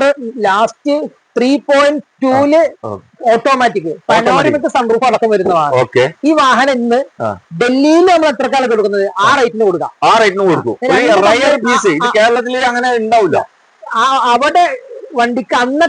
പതിനാറ് last three point ടൂൽ. Automatic panoramic sunroof അടക്കം വരുന്നതാണ്. ഓക്കെ ഈ വാഹനം ഇന്ന് ഡൽഹിയിൽ നമ്മൾ എത്ര കാലം കൊടുക്കുന്നത് ആ. റേറ്റിന് കൊടുക്കാം. ആ റേറ്റിന് കൊടുക്കും. കേരളത്തിൽ അങ്ങനെ ഉണ്ടാവില്ല. അവിടെ വണ്ടിക്ക് അന്ന്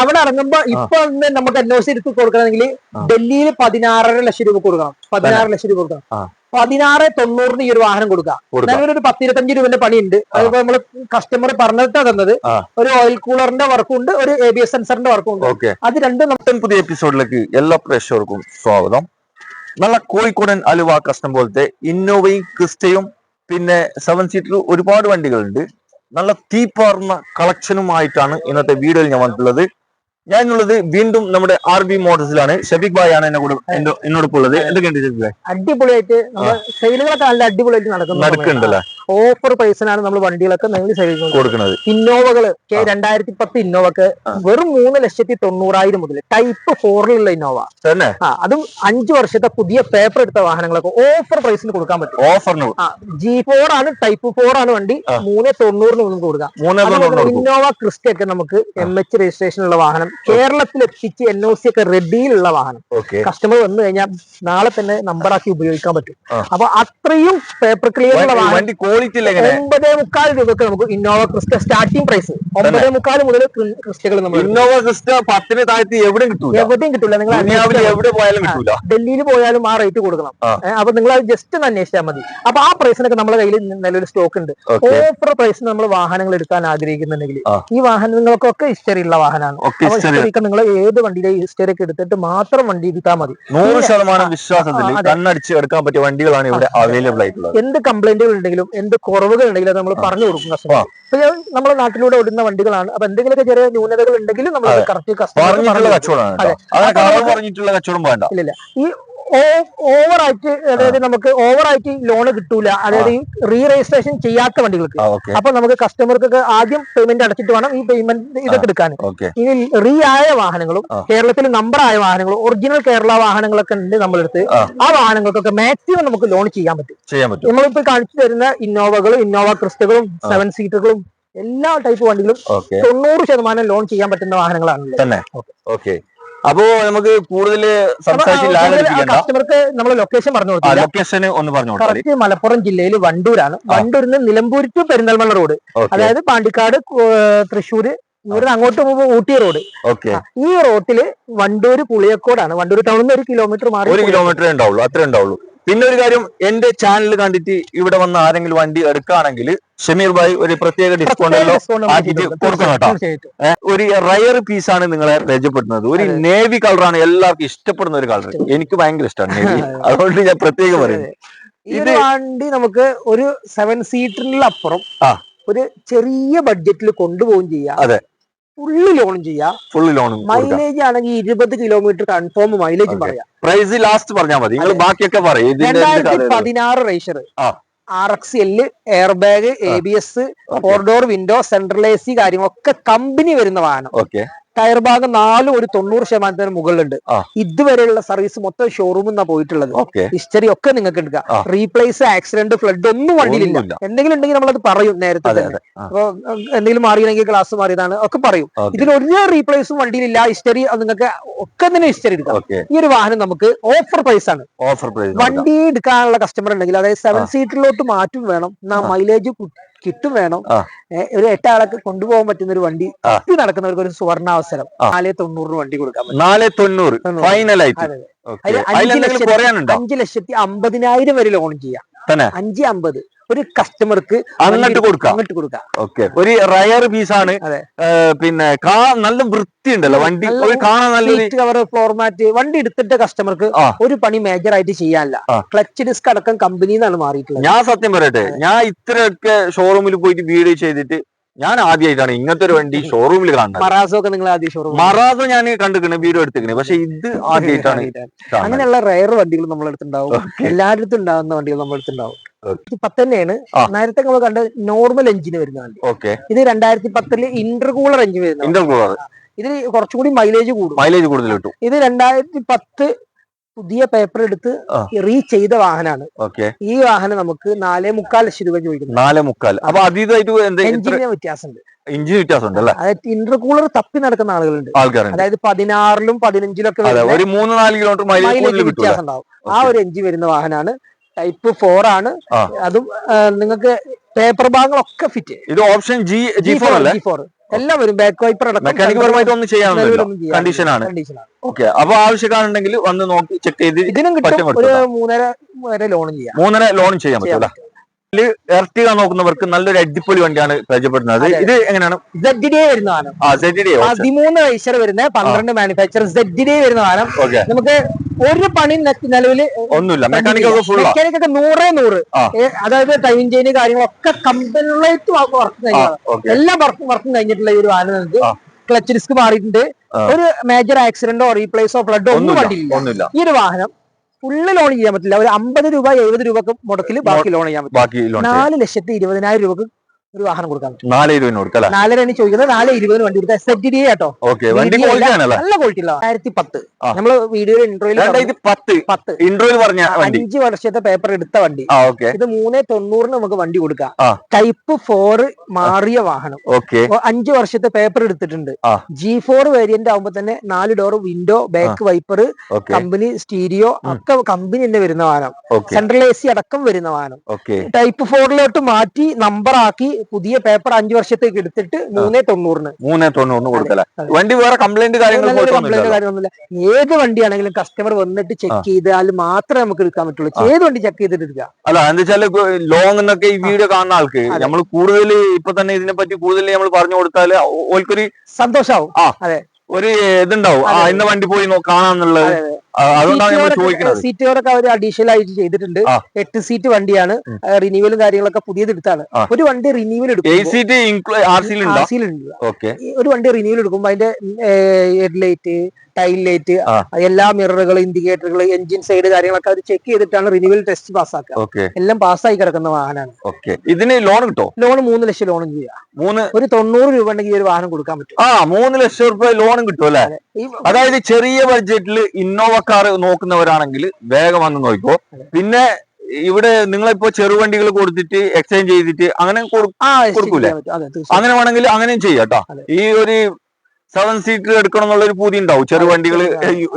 അവിടെ ഇറങ്ങുമ്പോ ഇപ്പൊ ഒന്ന് നമുക്ക് എൻ ഒ സി എടുത്ത് കൊടുക്കണമെങ്കിൽ ഡൽഹിയിൽ പതിനാറര ലക്ഷം രൂപ കൊടുക്കണം. പതിനാറ് ലക്ഷം രൂപ കൊടുക്കണം. പതിനാറ് തൊണ്ണൂറിന് ഈ ഒരു വാഹനം കൊടുക്കുക കൊടുക്കാം. നിലവിൽ ഒരു പത്തിരുപത്തഞ്ച് രൂപന്റെ പണിയുണ്ട്. അതിപ്പോ നമ്മൾ കസ്റ്റമർ പറഞ്ഞിട്ടാ തന്നത്. ഒരു ഓയിൽ കൂളറിന്റെ വർക്കും ഉണ്ട് ഒരു എ ബി എസ് സെൻസറിന്റെ വർക്കും ഉണ്ട്. അത് രണ്ടും പുതിയ എപ്പിസോഡിലേക്ക് എല്ലാ പ്രേക്ഷകർക്കും സ്വാഗതം. നല്ല കോഴിക്കോടൻ അലുവ കസ്റ്റം പോലത്തെ ഇന്നോവയും ക്രിസ്റ്റയും പിന്നെ സെവൻ സീറ്റർ ഒരുപാട് വണ്ടികളുണ്ട്. നല്ല തീപ്പാർന്ന കളക്ഷനുമായിട്ടാണ് ഇന്നത്തെ വീഡിയോയിൽ ഞാൻ വന്നിട്ടുള്ളത്. ഉള്ളത് വീണ്ടും നമ്മുടെ ആർ ബി മോട്ടോഴ്സിലാണ് ഷബീഖ് ഭായ് ആണ് എന്നെ കൂടെ എന്നോടൊപ്പം ഉള്ളത്. എന്തൊക്കെയുണ്ട് ഷബീഖ് ഭായ്? അടിപൊളിയായിട്ട് നമ്മൾ സെയിലുകളൊക്കെ നല്ല അടിപൊളിയായിട്ട് നടക്കുന്നു നടക്കുന്നുണ്ടല്ലേ? ഓഫർ പ്രൈസിനാണ് നമ്മൾ വണ്ടികളൊക്കെ നിങ്ങൾ കൊടുക്കുന്നത്. ഇന്നോവകൾ കെ രണ്ടായിരത്തി പത്ത് ഇന്നോവക്ക് വെറും മൂന്ന് ലക്ഷത്തി തൊണ്ണൂറായിരം മുതൽ ടൈപ്പ് ഫോറിലുള്ള ഇന്നോവ തന്നെ? അതും അഞ്ചു വർഷത്തെ പുതിയ പേപ്പർ എടുത്ത വാഹനങ്ങളൊക്കെ ഓഫർ പ്രൈസിന് കൊടുക്കാൻ പറ്റും. ഓഫറിന് ജി ഫോർ ആണ് ടൈപ്പ് ഫോർ ആണ് വണ്ടി. മൂന്ന് തൊണ്ണൂറിന് നമുക്ക് കൊടുക്കാം. ഇന്നോവ ക്രിസ്റ്റ ഒക്കെ നമുക്ക് എം എച്ച് രജിസ്ട്രേഷൻ ഉള്ള വാഹനം കേരളത്തിൽ എത്തിച്ച് എൻ ഒ സി ഒക്കെ റെഡിയിലുള്ള വാഹനം കസ്റ്റമർ വന്നു കഴിഞ്ഞാൽ നാളെ തന്നെ നമ്പറാക്കി ഉപയോഗിക്കാൻ പറ്റും. അപ്പൊ അത്രയും പേപ്പർ ക്ലിയർ ഉള്ള വാഹനം ക്വാളിറ്റി ഒമ്പതേ മുക്കാൽ രൂപക്ക് നമുക്ക് ഇന്നോവ ക്രിസ്റ്റ സ്റ്റാർട്ടിംഗ് പ്രൈസ് ഒമ്പതേ മുക്കാൽ മുതൽ ക്രിസ്റ്റകൾ നമ്മൾ. ഇന്നോവ ക്രിസ്റ്റ പത്തിന് താഴ്ത്തി എവിടെയും കിട്ടൂല. എവിടെയും കിട്ടില്ല നിങ്ങൾ എവിടെ പോയാലും കിട്ടൂല. ഡൽഹിയിൽ പോയാലും ആ റേറ്റ് കൊടുക്കണം. അപ്പൊ നിങ്ങൾ അത് ജസ്റ്റ് ഒന്ന് അന്വേഷിച്ചാൽ മതി. അപ്പൊ ആ പ്രൈസിനൊക്കെ നമ്മുടെ കയ്യിൽ നല്ലൊരു സ്റ്റോക്ക് ഉണ്ട്. ഓഫർ പ്രൈസിന് നമ്മൾ വാഹനങ്ങൾ എടുക്കാൻ ആഗ്രഹിക്കുന്നുണ്ടെങ്കിൽ. ഈ വാഹനങ്ങൾക്കൊക്കെ ഹിസ്റ്ററി ഉള്ള വാഹനമാണ്. നിങ്ങൾ ഏത് വണ്ടിയുടെ ഹിസ്റ്ററി ഒക്കെ എടുത്തിട്ട് മാത്രം വണ്ടി എടുത്താൽ മതി. നൂറ് ശതമാനം വിശ്വാസത്തിൽ കണ്ണടിച്ച് എടുക്കാൻ പറ്റിയ വണ്ടികളാണ് ഇവിടെ അവൈലബിൾ ആയിട്ടുള്ളത്. എന്ത് കംപ്ലൈന്റുകൾ ഉണ്ടെങ്കിലും എന്ത് കുറവുകൾ ഉണ്ടെങ്കിലും നമ്മൾ പറഞ്ഞു കൊടുക്കും കസ്റ്റമർ. നമ്മുടെ നാട്ടിലൂടെ ഓടുന്ന വണ്ടികളാണ്. അപ്പൊ എന്തെങ്കിലുമൊക്കെ ചെറിയ ന്യൂനതകൾ ഉണ്ടെങ്കിലും നമ്മൾ അതെ. കറക്റ്റ് കസ്റ്റമർ ഇല്ല അതെ. ഈ ഓവറായിട്ട് അതായത് നമുക്ക് ഓവറായിട്ട് ലോൺ കിട്ടൂല. അതായത് ഈ റീ രജിസ്ട്രേഷൻ ചെയ്യാത്ത വണ്ടികൾക്ക്. അപ്പൊ നമുക്ക് കസ്റ്റമർക്കൊക്കെ ആദ്യം പേയ്മെന്റ് അടച്ചിട്ട് വേണം ഈ പേയ്മെന്റ് ഇതൊക്കെ എടുക്കാൻ. ഇനി റീ ആയ വാഹനങ്ങളും കേരളത്തിൽ നമ്പർ ആയ വാഹനങ്ങളും ഒറിജിനൽ കേരള വാഹനങ്ങളൊക്കെ ഉണ്ട് നമ്മളെടുത്ത്. ആ. വാഹനങ്ങൾക്കൊക്കെ മാക്സിമം നമുക്ക് ലോൺ ചെയ്യാൻ പറ്റും. നമ്മളിപ്പോ കാണിച്ചു തരുന്ന ഇന്നോവകളും ഇന്നോവ ക്രിസ്റ്റകളും സെവൻ സീറ്ററുകളും എല്ലാ ടൈപ്പ് വണ്ടികളും തൊണ്ണൂറ് ശതമാനം ലോൺ ചെയ്യാൻ പറ്റുന്ന വാഹനങ്ങളാണ് തന്നെ. ഓക്കെ. അപ്പോ നമുക്ക് കൂടുതൽ കസ്റ്റമർക്ക് നമ്മൾ ലൊക്കേഷൻ പറഞ്ഞു കൊടുത്തില്ല. ഒന്ന് പറഞ്ഞു കറക്റ്റ് മലപ്പുറം ജില്ലയിൽ വണ്ടൂരാണ്. വണ്ടൂരിൽ നിന്ന് നിലമ്പൂർ ടു പെരിന്തൽമണ്ണ റോഡ്. അതായത് പാണ്ടിക്കാട് തൃശ്ശൂർ തൃശ്ശൂര് ഇവിടുന്ന് അങ്ങോട്ട് പോകുമ്പോൾ ഊട്ടി റോഡ്. ഓക്കെ. ഈ റോട്ടിൽ വണ്ടൂര് പുളിയക്കോടാണ്. വണ്ടൂർ ടൗണിൽ നിന്ന് ഒരു കിലോമീറ്റർ മാറി ഒരു കിലോമീറ്റർ ഉണ്ടാവുള്ളൂ അത്രേ ഉണ്ടാവുള്ളൂ പിന്നെ ഒരു കാര്യം എന്റെ ചാനൽ കണ്ടിട്ട് ഇവിടെ വന്ന് ആരെങ്കിലും വണ്ടി എടുക്കുകയാണെങ്കിൽ ഷമീർ ഭായ് ഒരു പ്രത്യേക ഡിസ്കൗണ്ട് ആക്കിയിട്ട് കൊടുക്കണം കേട്ടോ. ഒരു റയർ പീസാണ് നിങ്ങളെ പരിചയപ്പെടുന്നത് ഒരു. നേവി കളറാണ് എല്ലാവർക്കും ഇഷ്ടപ്പെടുന്ന ഒരു കളർ എനിക്ക് ഭയങ്കര ഇഷ്ടമാണ് നേവി അതുകൊണ്ട് ഞാൻ പ്രത്യേകം പറയുന്നത് ഈ വണ്ടി നമുക്ക് ഒരു സെവൻ സീറ്ററിനപ്പുറം ആ. ഒരു ചെറിയ ബഡ്ജറ്റിൽ കൊണ്ടുപോകും ചെയ്യാം. അതെ. ഫുള്ള് ലോൺ ചെയ്യാം. ഫുൾ ലോൺ മൈലേജ് ആണെങ്കിൽ ഇരുപത് കിലോമീറ്റർ കൺഫേം മൈലേജ്. പറയാം. പ്രൈസ് ലാസ്റ്റ് പറഞ്ഞാൽ മതി. നിങ്ങൾ ബാക്കിയൊക്കെ പറയും. രണ്ടായിരത്തി പതിനാറ് റേഷർ. R X L air bag A B S four door window central A C കാര്യങ്ങളൊക്കെ കമ്പനി വരുന്ന വാഹനം. ഓക്കെ ടയർ ഭാഗം നാലും ഒരു തൊണ്ണൂറ് ശതമാനത്തിന് മുകളിലുണ്ട്. ഇതുവരെയുള്ള സർവീസ് മൊത്തം ഷോറൂമിൽ നിന്നാണ് പോയിട്ടുള്ളത്. ഹിസ്റ്ററി ഒക്കെ നിങ്ങൾക്ക് എടുക്കാം. റീപ്ലേസ് ആക്സിഡന്റ് ഫ്ലഡ് ഒന്നും വണ്ടിയിലില്ല. എന്തെങ്കിലും ഉണ്ടെങ്കിൽ നമ്മളത് പറയും നേരത്തെ അപ്പൊ എന്തെങ്കിലും മാറിയില്ലെങ്കിൽ ഗ്ലാസ് മാറിയതാണ് ഒക്കെ പറയും. ഇതിന് ഇതിൽ ഒരു റീപ്ലേസും വണ്ടിയിലില്ല. ഹിസ്റ്ററി നിങ്ങൾക്ക് ഒക്കെ തന്നെ ഹിസ്റ്ററി എടുക്കാം. ഈ ഒരു വാഹനം നമുക്ക് ഓഫർ പ്രൈസ് ആണ്. ഓഫർ പ്രൈസ് വണ്ടി എടുക്കാനുള്ള കസ്റ്റമർ ഉണ്ടെങ്കിൽ അതായത് സെവൻ സീറ്റിലോട്ട് മാറ്റും വേണം. എന്നാ. മൈലേജ് കിട്ടും വേണം. ഒരു എട്ടാളൊക്കെ കൊണ്ടുപോകാൻ പറ്റുന്ന ഒരു വണ്ടി കിട്ടി നടക്കുന്നവർക്ക് ഒരു സുവർണാവസരം. നാലേ തൊണ്ണൂറിന് വണ്ടി കൊടുക്കാൻ പറ്റും. നാല് തൊണ്ണൂറ്. അഞ്ച് ലക്ഷത്തി- അമ്പതിനായിരം വരെ ലോൺ ചെയ്യാം. അഞ്ച് അമ്പത്. ഒരു കസ്റ്റമർക്ക് അങ്ങോട്ട് കൊടുക്കാം? അങ്ങോട്ട് കൊടുക്കാം. ഓക്കെ. ഒരു റയർ പീസ് ആണ്. പിന്നെ നല്ല വൃത്തി ഉണ്ടല്ലോ വണ്ടി കാണാൻ നല്ല കവർ ഫോർമാറ്റ് വണ്ടി എടുത്തിട്ട് കസ്റ്റമർക്ക് ഒരു പണി മേജർ ആയിട്ട് ചെയ്യാനില്ല. ക്ലച്ച് ഡിസ്ക് അടക്കം കമ്പനിന്നാണ് മാറിയിട്ടുള്ളത്. ഞാൻ സത്യം പറയട്ടെ ഞാൻ ഇത്രയൊക്കെ ഷോറൂമിൽ പോയിട്ട് വീഡിയോ ചെയ്തിട്ട് ഞാൻ ആദ്യമായിട്ടാണ് ഇങ്ങനത്തെ ഒരു വണ്ടി ഷോറൂമിൽ കാണുന്നത്. മറാസോ ഒക്കെ നിങ്ങൾ ആദ്യം ഷോറൂം മറാസോ ഞാൻ കണ്ടിരിക്കുന്നത് വീഡിയോ എടുത്തിരിക്കണേ പക്ഷെ ഇത് ആദ്യമായിട്ടാണ്. അങ്ങനെയുള്ള റയർ വണ്ടികൾ നമ്മൾ എടുത്തുണ്ടാവും. എല്ലായിടത്തും ഉണ്ടാകുന്ന വണ്ടികൾ നമ്മൾ എടുത്തുണ്ടാവും. പത്ത് തന്നെയാണ്. നേരത്തെ നമ്മൾ കണ്ട നോർമൽ എഞ്ചിന് വരുന്ന വണ്ടി. ഓക്കെ ഇത് രണ്ടായിരത്തി പത്തിൽ ഇന്റർകൂളർ എഞ്ചിൻ വരുന്ന. ഇന്റർകൂളർ ഇത് കുറച്ചുകൂടി മൈലേജ് കൂടും മൈലേജ് കൂടുതൽ കിട്ടും. ഇത് രണ്ടായിരത്തി പത്ത് പുതിയ പേപ്പർ എടുത്ത്. റീ ചെയ്ത വാഹനമാണ് ഓക്കെ ഈ വാഹനം നമുക്ക് നാലേ മുക്കാൽ ലക്ഷം രൂപ ചോദിക്കുന്നത് നാലേ മുക്കാൽ. അപ്പൊ അതീതമായിട്ട് എഞ്ചിന് വ്യത്യാസമുണ്ട്. ഇഞ്ചിന് വ്യത്യാസം ഉണ്ട് അല്ലെ? അതായത് ഇന്റർകൂളർ തപ്പി നടക്കുന്ന ആളുകളുണ്ട്. അതായത് പതിനാറിലും പതിനഞ്ചിലും ഒക്കെ ഒരു മൂന്ന് നാല് കിലോമീറ്റർ മൈലേജ് വ്യത്യാസം ഉണ്ടാവും ആ ഒരു എഞ്ചിൻ വരുന്ന വാഹനമാണ് ടൈപ്പ് ഫോർ ആണ്. അതും നിങ്ങൾക്ക് പേപ്പർ ഭാഗങ്ങളൊക്കെ ഫിറ്റ് ഇത് ഓപ്ഷൻ ജി ജി ഫോർ അല്ലേ? ജി ഫോർ എല്ലാം വരും ബാക്ക് വൈപ്പർ മെക്കാനിക് പരമായിട്ട് ഒന്നും ചെയ്യാനില്ല. കണ്ടീഷൻ ആണ്. ഓക്കെ. അപ്പൊ ആവശ്യക്കാരുണ്ടെങ്കിൽ വന്ന് നോക്കി ചെക്ക് ചെയ്ത് ഇതിനും ഒരു മൂന്നര വരെ ലോണും ചെയ്യാം. മൂന്നര ലോൺ ചെയ്യാൻ പറ്റും ചെയ്യാം. അല്ലേ നോക്കുന്നവർക്ക് നല്ലൊരു അടിപൊളി വണ്ടിയാണ് പരിചയപ്പെടുന്നത്. ഇത് എങ്ങനെയാണ്? സെഡ് ഡേ വരുന്ന സാധനം. പതിമൂന്ന് വയസ്സർ വരുന്ന പന്ത്രണ്ട് മാനുഫാക്ചർ സെഡ് ഡേ വരുന്ന സാധനം. നമുക്ക് ഒരു പണി നിലവിൽ ഒന്നുമില്ല. മെക്കാനിക്കൊക്കെ ഫുൾ നൂറേ നൂറ്. അതായത് ടൈം ചെയിൻ കാര്യങ്ങളൊക്കെ കമ്പനികളായിട്ട് വർക്ക് കഴിഞ്ഞതാണ്. എല്ലാം വർക്ക് വർക്കും കഴിഞ്ഞിട്ടുള്ള ഈ ഒരു വാഹനം നിങ്ങൾക്ക് ക്ലച്ച് റിസ്ക് മാറിയിട്ടുണ്ട്. ഒരു മേജർ ആക്സിഡന്റോ റീപ്ലേസോ ഫ്ലഡോ ഒന്നും വണ്ടിയില്ല. ഈ ഒരു വാഹനം ഫുള്ള് ലോൺ ചെയ്യാൻ പറ്റില്ല. ഒരു അമ്പത് രൂപ എഴുപത് രൂപക്ക് മുടക്കിൽ ബാക്കി ലോൺ ചെയ്യാൻ പറ്റും നാല് ലക്ഷത്തി ഇരുപതിനായിരം രൂപക്ക് ഒരു വാഹനം കൊടുക്കാൻ. നാല് ഇരുപതിന് കൊടുക്കാം നാലര നാലരയാണ് ചോദിക്കുന്നത് നാല് ഇരുപതിന് വണ്ടി കൊടുക്കാം. സെറ്റ് ഡി കേട്ടോ ഓക്കെ വണ്ടി നല്ല ക്വാളിറ്റി ഉള്ള രണ്ടായിരത്തി പത്ത്. നമ്മൾ വീഡിയോയിൽ പത്ത്. പത്ത്. ഇൻട്രോയിൽ പറഞ്ഞ അഞ്ച് വർഷത്തെ പേപ്പർ എടുത്ത വണ്ടി. ഇത് മൂന്നേ തൊണ്ണൂറിന് നമുക്ക് വണ്ടി കൊടുക്കാം. ടൈപ്പ് ഫോർ മാറിയ വാഹനം. അഞ്ച് വർഷത്തെ പേപ്പർ എടുത്തിട്ടുണ്ട്. ജി ഫോർ വേരിയന്റ് ആകുമ്പോ തന്നെ നാല് door window back wiper company stereo. ഒക്കെ കമ്പനി തന്നെ വരുന്ന വാഹനം. സെൻട്രൽ എ സി അടക്കം വരുന്ന വാഹനം. ടൈപ്പ് ഫോറിലോട്ട് മാറ്റി നമ്പർ ആക്കി പുതിയ പേപ്പർ അഞ്ചു വർഷത്തേക്ക് എടുത്തിട്ട് മൂന്നേ തൊണ്ണൂറിന്. മൂന്നേ തൊണ്ണൂറിന് കൊടുക്കല്ലേ വണ്ടി വേറെ കംപ്ലൈന്റ് കാര്യങ്ങളൊന്നുമില്ല കംപ്ലൈന്റ് കാര്യമൊന്നുമില്ല. ഏത് വണ്ടിയാണെങ്കിലും കസ്റ്റമർ വന്നിട്ട് ചെക്ക്. ചെയ്താൽ മാത്രമേ നമുക്ക് എടുക്കാൻ പറ്റുള്ളൂ. ഏത് വണ്ടി ചെക്ക് ചെയ്തിട്ട് എടുക്കുക അല്ല എന്താ വെച്ചാൽ ലോങ് എന്നൊക്കെ ഈ വീഡിയോ കാണുന്ന ആൾക്ക് നമ്മൾ കൂടുതൽ ഇപ്പൊ തന്നെ ഇതിനെ പറ്റി കൂടുതൽ നമ്മൾ പറഞ്ഞു കൊടുത്താൽ ഓൽക്കൊരു സന്തോഷാവും. അതെ. ഒരു ഇതുണ്ടാവും. ആ ഇന്ന വണ്ടി പോയി കാണാന്നുള്ളത്. സീറ്റുകളൊക്കെ അവർ അഡീഷണൽ ആയിട്ട് ചെയ്തിട്ടുണ്ട്. എട്ട് സീറ്റ് വണ്ടിയാണ്. റിന്യൂവലും കാര്യങ്ങളൊക്കെ പുതിയത് എടുത്താണ് ഒരു വണ്ടി റിന്യൂവൽ എടുക്കും ഒരു വണ്ടി റിന്യൂവൽ എടുക്കുമ്പോൾ അതിന്റെ ഹെഡ് ലൈറ്റ് ടൈൽ ലൈറ്റ് എല്ലാ മിററുകൾ ഇൻഡിക്കേറ്ററുകൾ എഞ്ചിൻ സൈഡ് കാര്യങ്ങളൊക്കെ അവർ ചെക്ക് ചെയ്തിട്ടാണ് റിന്യൂവൽ ടെസ്റ്റ് പാസ്സാക്കുക. എല്ലാം പാസ്സായി കിടക്കുന്ന വാഹനമാണ്. ഇതിന് ലോൺ കിട്ടോ? ലോൺ മൂന്ന് ലക്ഷം ലോണും ചെയ്യാം. മൂന്ന് ഒരു തൊണ്ണൂറ് രൂപ ഉണ്ടെങ്കിൽ ഒരു വാഹനം കൊടുക്കാൻ പറ്റും. ആ മൂന്ന് ലക്ഷം രൂപ ലോണും കിട്ടും അല്ലേ? അതായത് ചെറിയ ബഡ്ജറ്റിൽ ഇന്നോവ കാർ നോക്കുന്നവരാണെങ്കിൽ വേഗം വന്ന് നോക്കിക്കോ. പിന്നെ ഇവിടെ നിങ്ങളിപ്പോ ചെറുവണ്ടികൾ കൊടുത്തിട്ട് എക്സ്ചേഞ്ച് ചെയ്തിട്ട് അങ്ങനെ കൊടു- കൊടുക്കൂലേ? അങ്ങനെ വേണമെങ്കിൽ അങ്ങനെയും ചെയ്യാം കേട്ടോ. ഈ ഒരു സെവൻ സീറ്റർ എടുക്കണം എന്നുള്ള ഒരു പൂതി ഉണ്ടാവും ചെറുവണ്ടികൾ.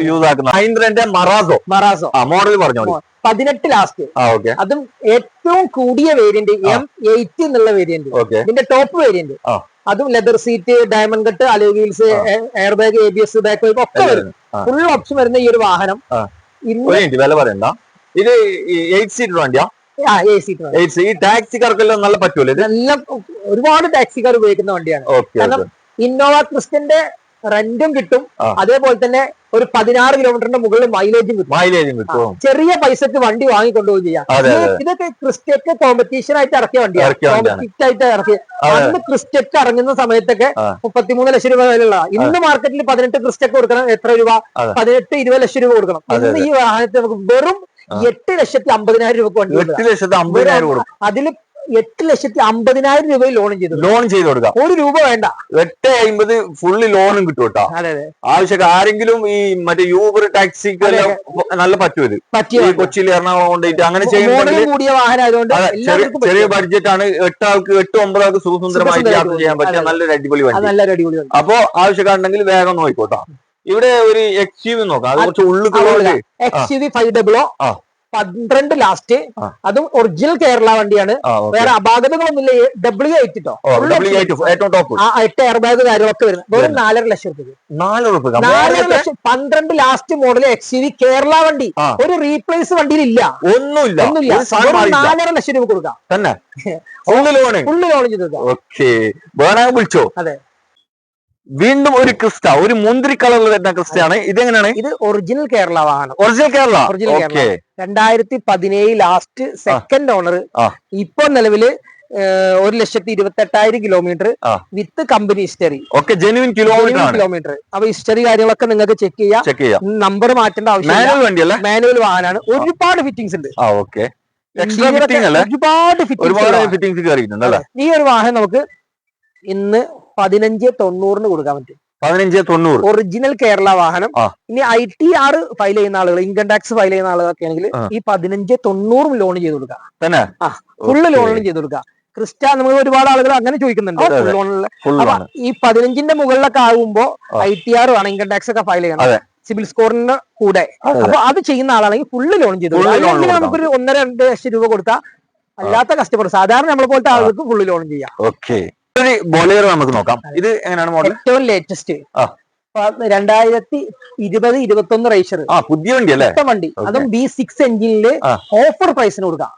യൂസ് ആക്കുന്ന മഹീന്ദ്രന്റെ മറാസോ? മറാസോ. ആ മോഡൽ പറഞ്ഞോളൂ പതിനെട്ട് ലാസ്റ്റ് അതും ഏറ്റവും കൂടിയ വേരിയന്റ് എം എയ്റ്റ് എന്നുള്ള വേരിയന്റ് ഇതിന്റെ ടോപ്പ് വേരിയന്റ്. അതും leather seat diamond cut alloy wheels air bag A B S back ഒക്കെ വരും. ഫുൾ ഓപ്ഷൻ വരുന്ന ഈ ഒരു വാഹനം. വില പറയണ്ട. ഇത് എയ്റ്റ് സീറ്റർ വണ്ടിയാ? ഈ ടാക്സിക്കാർക്കെല്ലാം നല്ല പറ്റൂലേ നല്ല ഒരുപാട് ടാക്സിക്കാർ ഉപയോഗിക്കുന്ന വണ്ടിയാണ്. കാരണം ഇന്നോവ ക്രിസ്റ്റന്റെ റെന്റും കിട്ടും. അതേപോലെ തന്നെ ഒരു പതിനാറ് കിലോമീറ്ററിന്റെ മുകളിൽ മൈലേജും കിട്ടും. മൈലേജും കിട്ടും. ചെറിയ പൈസക്ക് വണ്ടി വാങ്ങിക്കൊണ്ടുപോയി ചെയ്യാം. ഇതൊക്കെ ക്രിസ്റ്റക്ക് കോമ്പറ്റീഷൻ ആയിട്ട് ഇറക്കിയ വണ്ടിയാണ്. കോമ്പറ്റീറ്റ് ആയിട്ട് ഇറക്കിയ അതെ. അന്ന് ക്രിസ്റ്റയ്ക്ക് ഇറങ്ങുന്ന സമയത്തൊക്കെ. മുപ്പത്തിമൂന്ന് ലക്ഷം രൂപ വിലയുള്ള ഇന്ന് മാർക്കറ്റിൽ പതിനെട്ട് ക്രിസ്റ്റക്ക് കൊടുക്കണം എത്ര രൂപ. പതിനെട്ട് ഇരുപത് ലക്ഷം രൂപ കൊടുക്കണം. ഇന്ന് ഈ വാഹനത്തിൽ നമുക്ക് വെറും എട്ട് ലക്ഷത്തി അമ്പതിനായിരം രൂപ കൊണ്ട് എട്ട് ലക്ഷത്തി അമ്പതിനായിരം അതിൽ എട്ട് ലക്ഷത്തി അമ്പതിനായിരം രൂപയിൽ ലോൺ ചെയ്തു. ലോൺ ചെയ്ത് കൊടുക്കാം. ഒരു രൂപ വേണ്ട. എട്ട് അമ്പത് ഫുള്ള് ലോണും കിട്ടും കേട്ടോ. അതെ അതെ. ആവശ്യം ആരെങ്കിലും ഈ മറ്റേ യൂബർ ടാക്സി നല്ല പറ്റും ഇത്. പറ്റിയ കൊച്ചിയിൽ എറണാകുളം കൊണ്ടുപോയിട്ട് അങ്ങനെ കൂടിയ വാഹനം ആയതുകൊണ്ട് ചെറിയ. ബഡ്ജറ്റ് ആണ്. എട്ട് ആൾക്ക് എട്ട് ഒമ്പത് ആൾക്ക് സുഖസുന്ദരമായിട്ട് യാത്ര ചെയ്യാൻ പറ്റിയ. നല്ലൊരു അടിപൊളി നല്ലൊരു അടിപൊളി അപ്പോ ആവശ്യക്കാരുണ്ടെങ്കിൽ വേഗം നോക്കിക്കോട്ടോ. ഇവിടെ ഒരു എക്സ് യു നോക്കാം. അത് കുറച്ച് ഉള്ളിൽ എക്സ് യു വി ഫൈവ് ഡബിളോ ആ. പന്ത്രണ്ട് ലാസ്റ്റ്. അതും ഒറിജിനൽ കേരള വണ്ടിയാണ്. വേറെ അപാകതകളൊന്നുമില്ല. ഡബ്ല്യു എയ്റ്റ് എട്ട് എയർ ബാഗ് കാര്യങ്ങളൊക്കെ വരുന്നത്. വെറും. നാലര ലക്ഷം രൂപ നാലര ലക്ഷം. പന്ത്രണ്ട് last model X V Kerala വണ്ടി. ഒരു റീപ്ലേസ് വണ്ടിയിൽ ഇല്ല ഒന്നുമില്ല. ഒന്നുമില്ല. നാലര ലക്ഷം രൂപ കൊടുക്കാം. തന്നെ. Full loan full loan okay വിളിച്ചോ? അതെ. വീണ്ടും ഒരു ക്രിസ്റ്റ. ഒരു മുന്തിരി കളറിൽ വരുന്ന ക്രിസ്റ്റയാണ്. ഇതെങ്ങനെയാണ്? ഇത് ഒറിജിനൽ കേരള വാഹനം. ഒറിജിനൽ കേരള. ഒറിജിനൽ ഓക്കെ രണ്ടായിരത്തി പതിനേഴ് ലാസ്റ്റ് സെക്കൻഡ് ഓണർ. ഇപ്പൊ നിലവിൽ ഒരു ലക്ഷത്തി ഇരുപത്തി എട്ടായിരം kilometre with company history okay genuine kilometre അപ്പൊ ഹിസ്റ്ററി കാര്യങ്ങളൊക്കെ നിങ്ങൾക്ക് ചെക്ക് ചെയ്യാം. നമ്പർ മാറ്റേണ്ട ആവശ്യമില്ല. മാനുവൽ വാഹനമാണ് ഒരുപാട് ഫിറ്റിംഗ്സ് ഉണ്ട്. ഒരുപാട് ഫിറ്റിംഗ്സ് ഈ ഒരു വാഹനം നമുക്ക് ഇന്ന് പതിനഞ്ച് തൊണ്ണൂറിന് കൊടുക്കാൻ പറ്റും. പതിനഞ്ച് തൊണ്ണൂറ്. ഒറിജിനൽ കേരള വാഹനം. ഇനി ഐ ടി ആർ ഫയൽ ചെയ്യുന്ന ആളുകൾ ഇൻകം ടാക്സ് ഫയൽ ചെയ്യുന്ന ആളുകളൊക്കെ ആണെങ്കിൽ ഈ പതിനഞ്ച് തൊണ്ണൂറും ലോൺ ചെയ്ത് കൊടുക്കാം. തന്നെ? ഫുള്ള് ലോൺ ലോണും ചെയ്ത് കൊടുക്കുക ക്രിസ്റ്റ നമ്മൾ ഒരുപാട് ആളുകൾ അങ്ങനെ ചോദിക്കുന്നുണ്ട്. ഫുൾ അപ്പൊ ഈ പതിനഞ്ചിന്റെ മുകളിലൊക്കെ ആകുമ്പോ. ഐ ടി ആർ ആണ് ഇൻകം ടാക്സ് ഒക്കെ ഫയൽ ചെയ്യണം. സിവിൽ സ്കോറിന് കൂടെ. അപ്പൊ അത് ചെയ്യുന്ന ആളാണെങ്കിൽ ഫുള്ള് ലോൺ ചെയ്ത് കൊടുക്കുക കൊടുക്കാം. നമുക്കൊരു ഒന്നര രണ്ട് ലക്ഷം രൂപ കൊടുത്താൽ അല്ലാത്ത കസ്റ്റമർ സാധാരണ നമ്മളെ പോലത്തെ ആളുകൾക്ക് ഫുള്ള് ലോൺ ചെയ്യാം. ഓക്കെ ഒരു ബൊലേറോ നമുക്ക് നോക്കാം. ഇത് എങ്ങനെയാണ് മോഡൽ ഏറ്റവും ലേറ്റസ്റ്റ്. രണ്ടായിരത്തി ഇരുപത് ഇരുപത്തി ഒന്ന് റേഷർ ആ പുതിയ വണ്ടി അല്ലേ വണ്ടി. അതും ബി സിക്സ് എഞ്ചിനിൽ. ഓഫർ പ്രൈസിന് കൊടുക്കാം.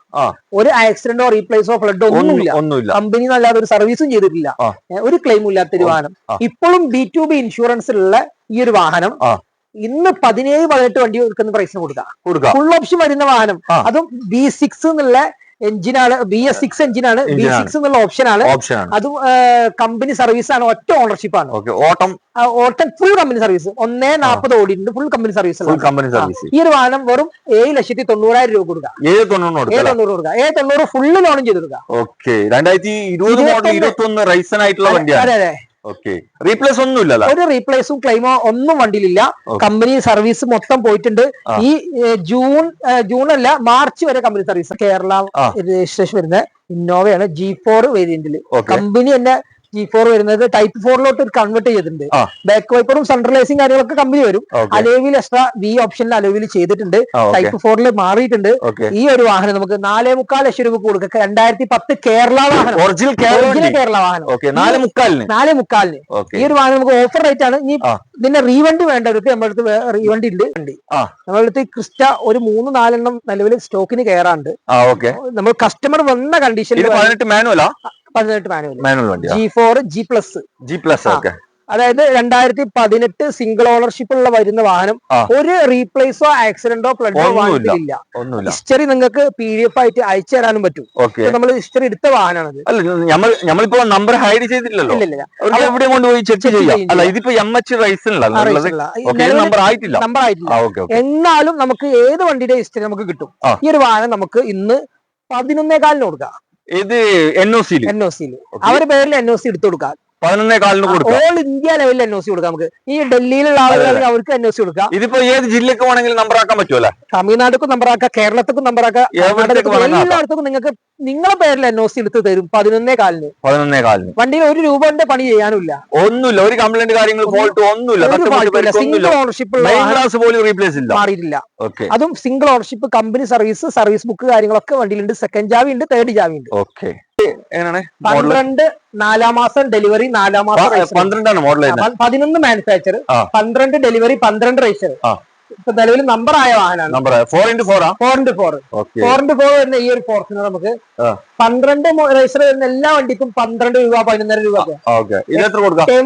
ഒരു ആക്സിഡന്റോ റീപ്ലേസോ ഫ്ലഡോ ഒന്നും ഒന്നുമില്ല. കമ്പനി അല്ലാതെ ഒരു സർവീസും ചെയ്തിട്ടില്ല. ഒരു ക്ലെയിമും ഇല്ലാത്ത ഒരു വാഹനം. ഇപ്പോഴും ബി ടു ബി ഇൻഷുറൻസ് ഉള്ള ഈ ഒരു വാഹനം. ഇന്ന് പതിനേഴ് പതിനെട്ട് വണ്ടി കൊടുക്കുന്ന പ്രൈസിന് കൊടുക്കാം. ഫുൾ ഓപ്ഷൻ വരുന്ന വാഹനം. അതും ബി സിക്സ് എന്നുള്ള എഞ്ചിനാണ് ബി എസ് സിക്സ് എഞ്ചിനാണ്. ബി സിക്സ് എന്നുള്ള ഓപ്ഷൻ ആണ് അതും കമ്പനി സർവീസ് ആണ് ഒറ്റ ഓണർഷിപ്പ് ആണ് ഓട്ടം? ഓട്ടം ഫുൾ കമ്പനി സർവീസ്. ഒന്നേ നാൽപ്പത് ഓടിയിട്ടുണ്ട് full company service full company service ഈ ഒരു വാഹനം വെറും ഏഴ് ലക്ഷത്തി തൊണ്ണൂറായിരം രൂപ കൊടുക്കുക. ഏഴ് തൊണ്ണൂറ് ഏഴ് കൊടുക്കാം തൊണ്ണൂറ് കൊടുക്കുക. ഏഴ് തൊണ്ണൂറ് ഫുള്ള് ലോണും ചെയ്ത് കൊടുക്കുക. ഓക്കെ രണ്ടായിരത്തി ഇരുപത് മോഡൽ. ഇരുപത്തി ഒന്ന് റൈസൺ ആയിട്ടുള്ള വണ്ടിയാണ്. അതെ അതെ. റീപ്ലേസ് ഒന്നും ഇല്ലല്ലോ ഒരു റീപ്ലേസും ക്ലെയിമോ ഒന്നും വണ്ടിയിലില്ല. കമ്പനി സർവീസ് മൊത്തം പോയിട്ടുണ്ട്. ഈ ജൂൺ ജൂൺ അല്ല മാർച്ച് വരെ കമ്പനി സർവീസ് കേരള രജിസ്ട്രേഷൻ വരുന്നത്. ഇന്നോവയാണ് ജി ഫോർ വേരിയന്റിൽ കമ്പനി തന്നെ ജി ഫോർ വരുന്നത് ടൈപ്പ് ഫോറിലോട്ട് കൺവേർട്ട് ചെയ്തിട്ടുണ്ട്. ബാക്ക് വൈപ്പറും സെൻട്രലൈസിങ് കാര്യങ്ങളൊക്കെ കമ്പനി വരും. അലോവിൽ എക്സ്ട്രാ വി ഓപ്ഷനിൽ അലോവിൽ ചെയ്തിട്ടുണ്ട്. ടൈപ്പ് ഫോറിൽ മാറിയിട്ടുണ്ട്. ഈ ഒരു വാഹനം നമുക്ക് നാലേ മുക്കാൽ ലക്ഷം രൂപ കൊടുക്കുക. രണ്ടായിരത്തി പത്ത് കേരള വാഹനം. ഒറിജിനൽ കേരള വാഹനം. നാല് മുക്കാലിന്. നാലേ മുക്കാലിന്. ഈ ഒരു വാഹനം നമുക്ക് ഓഫർ റേറ്റ് ആണ്. ഇനി നിന്നെ ഇതിന്റെ വേണ്ട വേണ്ടവർക്ക് നമ്മുടെ അടുത്ത് റീവണ്ടി ഉണ്ട്. വണ്ടി. നമ്മുടെ അടുത്ത് ക്രിസ്റ്റ ഒരു മൂന്ന് നാലെണ്ണം നിലവിൽ സ്റ്റോക്കിന് കയറാണ്ട് നമ്മൾ കസ്റ്റമർ വന്ന കണ്ടീഷനിൽ മാനുവലാ പതിനെട്ട് മാനുവൽ മാനുവൽ വണ്ടിയാ? G four G plus G plus. Okay അതായത് രണ്ടായിരത്തി പതിനെട്ട് സിംഗിൾ ഓണർഷിപ്പ് ഉള്ള വരുന്ന വാഹനം. ഒരു റീപ്ലേസോ ആക്സിഡന്റോ ഒന്നുമില്ല. വാഹനത്തിലില്ല ഹിസ്റ്ററി നിങ്ങൾക്ക് പി ഡി എഫ് ആയിട്ട് അയച്ചു തരാനും പറ്റും. നമ്മൾ ഹിസ്റ്ററി എടുത്ത വാഹനമാണത്. നമ്മളിപ്പോ നമ്പർ ഹൈഡ് അവർക്ക് എവിടെ കൊണ്ടുപോയി ചെക്ക് ചെയ്യാം. അല്ല ഇതിപ്പോ എം എച്ച് നമ്പർ ആയിട്ടില്ല. നമ്പർ ആയിട്ടില്ല. എന്നാലും നമുക്ക് ഏത് വണ്ടിയുടെ ഹിസ്റ്ററി നമുക്ക് കിട്ടും? ഈ ഒരു വാഹനം നമുക്ക് ഇന്ന് പതിനൊന്നേ കാലിന് കൊടുക്കാം. ഇത് എൻ ഒ സിയിൽ എൻ ഒ സിയിൽ അവരുടെ പേരിൽ എൻ ഒ സി എടുത്തു കൊടുക്കാം പതിനൊന്നേ കാലിന് കൊടുക്കാം. ഓൾ ഇന്ത്യ ലെവലിൽ എൻ ഒ സി കൊടുക്കാം നമുക്ക്. ഈ ഡൽഹിയിലുള്ള ആളുകൾ അവർക്ക് എൻ ഒ സി കൊടുക്കാം. ഇതിപ്പോ ഏത് ജില്ലക്ക് വേണമെങ്കിലും നമ്പർ ആക്കാൻ പറ്റുമല്ലേ? തമിഴ്നാട്ടിലും നമ്പർ ആക്കാം കേരളത്തിലും നമ്പർ ആക്കാം. എല്ലായിടത്തും നിങ്ങൾക്ക് നിങ്ങളെ പേരിൽ എൻ ഒ സി എടുത്ത് തരും പതിനൊന്നേ കാലിന്. പതിനൊന്നേ കാലിന്. വണ്ടിയിൽ ഒരു രൂപന്റെ പണി ചെയ്യാനില്ല ഒന്നുമില്ല ഒരു കംപ്ലൈന്റ് കാര്യങ്ങൾ ഫോൾട്ട് ഒന്നുമില്ല. സിംഗിൾ ഓണർഷിപ്പ് ക്ലാസ് പോലും റീപ്ലേസ് ഇല്ല. മാറിയിട്ടില്ല. അതും single ownership company service service book കാര്യങ്ങളൊക്കെ വണ്ടിയിലുണ്ട്. സെക്കൻഡ് ജാവി ഉണ്ട് തേർഡ് ജാവി ഉണ്ട്. ഓക്കെ പന്ത്രണ്ട് നാലാം മാസം ഡെലിവറി നാലാം മാസം. പന്ത്രണ്ടാണ് മോഡൽ പതിനൊന്ന് മാനുഫാക്ചർ. പന്ത്രണ്ട് ഡെലിവറി പന്ത്രണ്ട് റേഷർ നിലവിൽ നമ്പർ ആയ വാഹനമാണ്. Number four into four four into four four into four വരുന്ന ഈ ഒരു ഫോർച്ചുനർ നമുക്ക്. പന്ത്രണ്ട് രജിസ്റ്റർ വരുന്ന എല്ലാ വണ്ടിക്കും പന്ത്രണ്ട് രൂപ പതിനൊന്നര രൂപ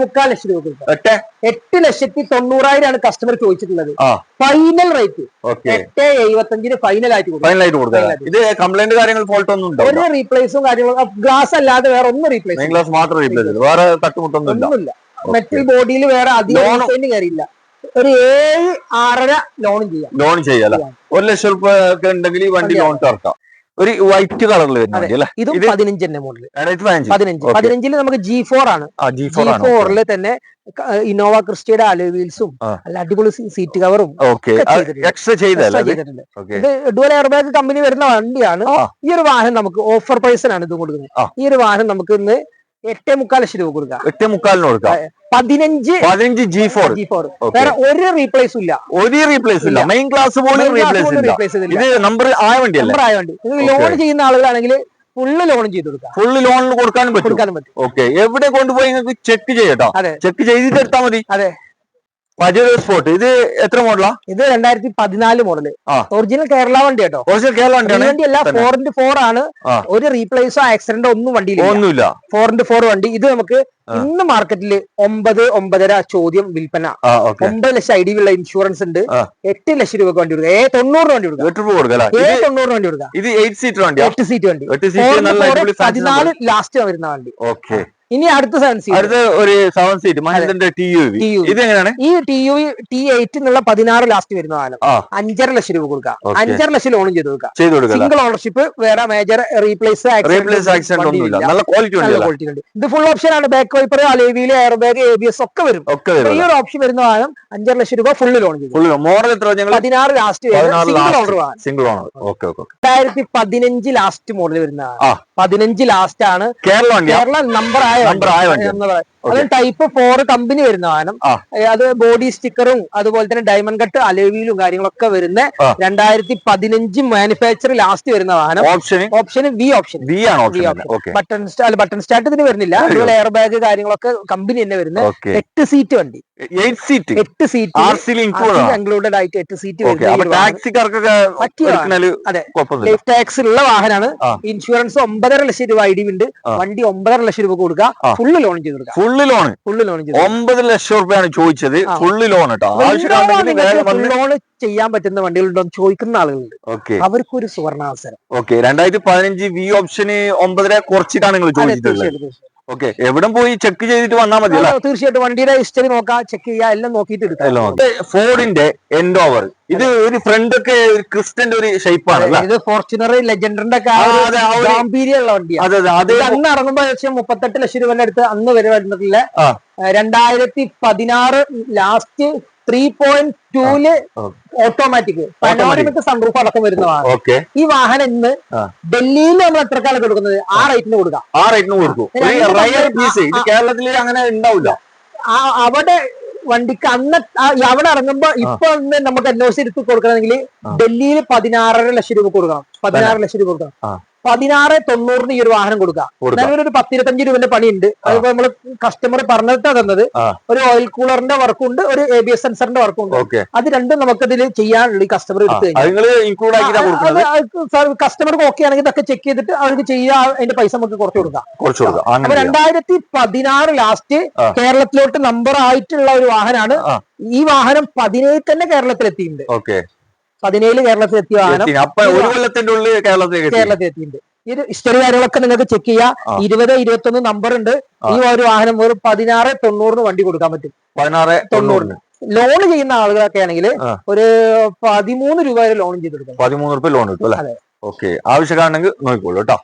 മുക്കാൽ ലക്ഷം രൂപ എട്ട്? ലക്ഷത്തി തൊണ്ണൂറായിരം ആണ് കസ്റ്റമർ ചോദിച്ചിട്ടുള്ളത്. ഫൈനൽ റേറ്റ് എട്ട് എഴുപത്തഞ്ചിന് ഫൈനൽ ആയിട്ട് കൊടുക്കും. ഇത് കംപ്ലൈന്റ് കാര്യങ്ങൾ ഫോൾട്ട് ഒന്നും ഒരു റീപ്ലേസും കാര്യങ്ങളും ഗ്ലാസ് അല്ലാതെ വേറെ ഒന്നും റീപ്ലേസ് ഗ്ലാസ് മാത്രം റീപ്ലേസ് വേറെ തട്ടുമുട്ടൊന്നും ഇല്ല. ഒന്നുമില്ല. മെറ്റൽ ബോഡിയിൽ വേറെ അധികം കയറിയില്ല ഒരു ഏഴ് ആറര ലോണും ചെയ്യാം. ലോൺ ചെയ്യാം ഒരു ലക്ഷം രൂപ ഒക്കെ ഉണ്ടെങ്കിൽ ഈ വണ്ടി ലോൺ ചേർക്കാം ഒരു വൈറ്റ് കളറിൽ ഇതും പതിനഞ്ച് തന്നെ മോഡൽ പതിനഞ്ച്. പതിനഞ്ചിൽ നമുക്ക് ജി ഫോർ ആണ്. ജി ഫോറിൽ തന്നെ ഇന്നോവ ക്രിസ്റ്റയുടെ അലോവീൽസും വീൽസും അല്ല അടിപൊളി സീറ്റ് കവറും എക്സ്ട്രാ ചെയ്തിട്ടുണ്ട്. എയർ ബാഗ് എയർബാഗ് കമ്പനി വരുന്ന വണ്ടിയാണ്. ഈ ഒരു വാഹനം നമുക്ക് ഓഫർ പ്രൈസിനാണ് ഇത് കൊടുക്കുന്നത്. ഈ ഒരു വാഹനം നമുക്ക് ഇന്ന് എട്ടേ മുക്കാൽ ലക്ഷം രൂപ കൊടുക്കാം. എട്ടേ മുക്കാലിന് കൊടുക്കാം പതിനഞ്ച് പതിനഞ്ച് ജി ഫോർ ജി ഫോർ വേറെ ഒരു റീപ്ലേസും ഇല്ല. ഒരു റീപ്ലേസ് ഇല്ല. മെയിൻ ക്ലാസ് പോലും റീപ്ലേസ് ഇത് നമ്പർ ആയ വണ്ടി നമ്പർ ആയ വണ്ടി. നിങ്ങൾ ലോൺ ചെയ്യുന്ന ആളുകളാണെങ്കിൽ ഫുള്ള് ലോൺ ചെയ്ത് കൊടുക്കാം. ഫുള്ള് ലോണിൽ കൊടുക്കാനും പറ്റും. ഓക്കെ എവിടെ കൊണ്ടുപോയി നിങ്ങൾക്ക് ചെക്ക് ചെയ്യട്ടോ? അതെ. ചെക്ക് ചെയ്തിട്ട് എടുത്താൽ മതി. അതെ. പജേരോ സ്പോട്ട് ഇത് എത്ര മോഡലാ ഇത് രണ്ടായിരത്തി പതിനാല് മോഡൽ. ഒറിജിനൽ കേരള വണ്ടി കേട്ടോ. ഒറിജിനൽ കേരള വണ്ടിയാണ്? വണ്ടി അല്ല. ഫോർ ഇന്റു ഫോർ ആണ്. ഒരു റീപ്ലേസോ ആക്സിഡന്റോ ഒന്നും വണ്ടിയില്ല ഒന്നുമില്ല. ഫോർ ഇന്റു ഫോർ വണ്ടി. ഇത് നമുക്ക്. ഇന്ന് മാർക്കറ്റിൽ ഒമ്പത് ഒമ്പതര ചോദ്യം വിൽപ്പന. ഒമ്പത് ലക്ഷം ഐ ഡി ഉള്ള ഇൻഷുറൻസ് ഉണ്ട്. എട്ട് ലക്ഷം രൂപ വണ്ടി കൊടുക്കുക ഏ തൊണ്ണൂറിന് വണ്ടി കൊടുക്കുക ഏ തൊണ്ണൂറിന് വണ്ടി കൊടുക്കുക ഇത് എയ്റ്റ് സീറ്റ് വണ്ടി. എട്ട് സീറ്റ് വണ്ടി. പതിനാല് ലാസ്റ്റ് വരുന്ന വണ്ടി. ഓക്കെ. ഇനി അടുത്ത സെവൻ സീറ്റ് അടുത്ത ഒരു സെവൻ സീറ്റ് മഹേന്ദ്രന്റെ ടി യു. ഇത് എങ്ങനെയാണ്? ഈ ടി യു ടി എയ്റ്റ് എന്നുള്ള പതിനാറ് ലാസ്റ്റ് വരുന്ന കാലം അഞ്ചര ലക്ഷം രൂപ കൊടുക്കാം അഞ്ചര ലക്ഷം ലോണും ചെയ്ത് കൊടുക്കുക. സിംഗിൾ ഓണർഷിപ്പ് വേറെ മേജർ റീപ്ലേസ് റീപ്ലേസ് നല്ല ക്വാളിറ്റി ക്വാളിറ്റി ഉണ്ട് ഇത് ഫുൾ ഓപ്ഷൻ ആണ്. Back wiper അലേവിയിൽ air bag A B S ഒക്കെ വരും. ഈ ഒരു ഓപ്ഷൻ വരുന്ന കാലം അഞ്ചര ലക്ഷം രൂപ ഫുള്ള് ലോൺ ചെയ്തു. പതിനാറ് last single owner single owner okay okay രണ്ടായിരത്തി പതിനഞ്ച് ലാസ്റ്റ് മോഡൽ വരുന്ന ആ. പതിനഞ്ച് ലാസ്റ്റ് ആണ്. കേരള കേരള നമ്പർ ആയ നമ്പർ ആയതുണ്ട് നമ്പർ അത് ടൈപ്പ് ഫോർ കമ്പനി വരുന്ന വാഹനം. അത് ബോഡി സ്റ്റിക്കറും അതുപോലെ തന്നെ ഡയമണ്ട് കട്ട് അലേവിയിലും കാര്യങ്ങളൊക്കെ വരുന്ന. രണ്ടായിരത്തി പതിനഞ്ച് മാനുഫാക്ചർ ലാസ്റ്റ് വരുന്ന വാഹനം option option V option V ആണ് ഓപ്ഷൻ ബട്ടൺ അല്ല ബട്ടൺ സ്റ്റാർട്ട് ഇതിന് വരുന്നില്ല. അതുപോലെ എയർ ബാഗ് കാര്യങ്ങളൊക്കെ കമ്പനി തന്നെ വരുന്ന എട്ട് സീറ്റ് വണ്ടി. സീറ്റ് എട്ട് സീറ്റ് ഇൻക്ലൂഡഡ് ആയിട്ട് എട്ട് സീറ്റ് അതെ. ലൈഫ് ടാക്സ് ഉള്ള വാഹനമാണ് ഇൻഷുറൻസ് ഒമ്പതര ലക്ഷം രൂപ ഐ ഡി ഉണ്ട്. വണ്ടി ഒമ്പതര ലക്ഷം രൂപ കൊടുക്കുക. ഫുൾ ഫുള്ള് ലോൺ ചെയ്ത് കൊടുക്കുക. ഫുള്ള് ലോൺ ഫുള്ള് ലോൺ ഒമ്പത് ലക്ഷം റുപ്യാണ് ചോദിച്ചത്. ഫുള്ള് ലോൺ ലോൺ ചെയ്യാൻ പറ്റുന്ന വണ്ടികളുണ്ടോ എന്ന് ചോദിക്കുന്ന ആളുകളുണ്ട്. ഓക്കെ. അവർക്കൊരു സുവർണാവസരം. ഓക്കെ. രണ്ടായിരത്തി പതിനഞ്ച് വി ഓപ്ഷന് ഒമ്പതര കുറച്ചിട്ടാണ് നിങ്ങൾ ചോദിച്ചത് ചോദിച്ചിട്ടുള്ളത്. ഓക്കെ എവിടെ പോയി ചെക്ക് ചെയ്തിട്ട് വന്നാൽ മതി തീർച്ചയായിട്ടും. വണ്ടിയുടെ ഹിസ്റ്ററി നോക്കാം ചെക്ക് ചെയ്യാ എല്ലാം നോക്കിയിട്ട് എടുക്കാം. ഫോർഡിന്റെ എൻഡ് എൻഡോവർ ഇത് ഒരു ഫ്രണ്ട് ഒക്കെ ക്രിസ്റ്റന്റെ ഒരു ഷേപ്പാണ് ഇത് ഫോർച്യൂണർ ലെജൻഡറിന്റെ ഗാംഭീര്യമുള്ള വണ്ടിയാണ് അന്ന് ഇറങ്ങുമ്പോ ഏകദേശം മുപ്പത്തെട്ട് ലക്ഷം രൂപ അടുത്ത് അന്ന് വരെ വരുന്നില്ല ആ. രണ്ടായിരത്തി പതിനാറ് ലാസ്റ്റ് ത്രീ പോയിന്റ് ടൂൽ. ഓട്ടോമാറ്റിക് പനോരമിക് സൺറൂഫ് അടക്കം വരുന്നതാണ് ഈ വാഹനം ഇന്ന് ഡൽഹിയിൽ നമ്മൾ എത്ര കാലത്ത് കൊടുക്കുന്നത്? ആ റേറ്റിന് കൊടുക്കാം. ആ റേറ്റിന് കൊടുക്കും. കേരളത്തിൽ അങ്ങനെ ഉണ്ടാവില്ല. അവിടെ വണ്ടിക്ക് അന്ന് അവിടെ ഇറങ്ങുമ്പോ ഇപ്പൊ ഒന്ന് നമുക്ക് സി എടുത്ത് കൊടുക്കണമെങ്കിൽ ഡൽഹിയിൽ പതിനാറര ലക്ഷം രൂപ കൊടുക്കണം. പതിനാറ് ലക്ഷം രൂപ കൊടുക്കണം. പതിനാറ് തൊണ്ണൂറിന് ഈ ഒരു വാഹനം കൊടുക്കാം. കൊടുക്കാം. എന്നാലും ഒരു പത്തിരുപത്തഞ്ച് രൂപന്റെ പണിയുണ്ട്. അതിപ്പോ നമ്മൾ കസ്റ്റമർ പറഞ്ഞിട്ടാ തന്നത്. ഒരു ഓയിൽ കൂളറിന്റെ വർക്കുണ്ട് ഒരു എ ബി എസ് സെൻസറിന്റെ വർക്കുണ്ട് ഉണ്ട് അത് രണ്ടും നമുക്ക് ഇതിൽ ചെയ്യാനുള്ള ഈ കസ്റ്റമർ എടുത്തു കസ്റ്റമർക്ക് ഓക്കെ ആണെങ്കിൽ ഇതൊക്കെ ചെക്ക് ചെയ്തിട്ട് അവർക്ക് ചെയ്യാൻ അതിന്റെ പൈസ നമുക്ക് കുറച്ച് കൊടുക്കാം. അപ്പൊ ചെയ്യാം. രണ്ടായിരത്തി പതിനാറ് ലാസ്റ്റ് കേരളത്തിലോട്ട് നമ്പർ ആയിട്ടുള്ള ഒരു വാഹനമാണ് ഈ വാഹനം പതിനേഴ് തന്നെ കേരളത്തിൽ എത്തിയിട്ടുണ്ട് ഓക്കെ. പതിനേഴ് കേരളത്തിൽ എത്തിയ വാഹനം. ഒരു കൊല്ലത്തിന്റെ ഉള്ളിൽ കേരളത്തിലേക്ക്. കേരളത്തിൽ എത്തിയിട്ടുണ്ട്. ഈ ഹിസ്റ്ററി കാര്യങ്ങളൊക്കെ നിങ്ങൾക്ക് ചെക്ക് ചെയ്യാം. ഇരുപത് ഇരുപത്തി ഒന്ന് നമ്പർ ഉണ്ട് ഈ ഒരു വാഹനം ഒരു പതിനാറ് തൊണ്ണൂറിന് വണ്ടി കൊടുക്കാൻ പറ്റും. പതിനാറ് തൊണ്ണൂറിന്. ലോൺ ചെയ്യുന്ന ആളുകളൊക്കെ ആണെങ്കിൽ ഒരു പതിമൂന്ന് രൂപ വരെ ലോൺ ചെയ്ത് കൊടുക്കാം. പതിമൂന്ന് രൂപ ലോൺ കിട്ടും അല്ലെ. ഓക്കെ. ആവശ്യക്കാണെങ്കിൽ നോക്കിക്കോളൂ കേട്ടോ.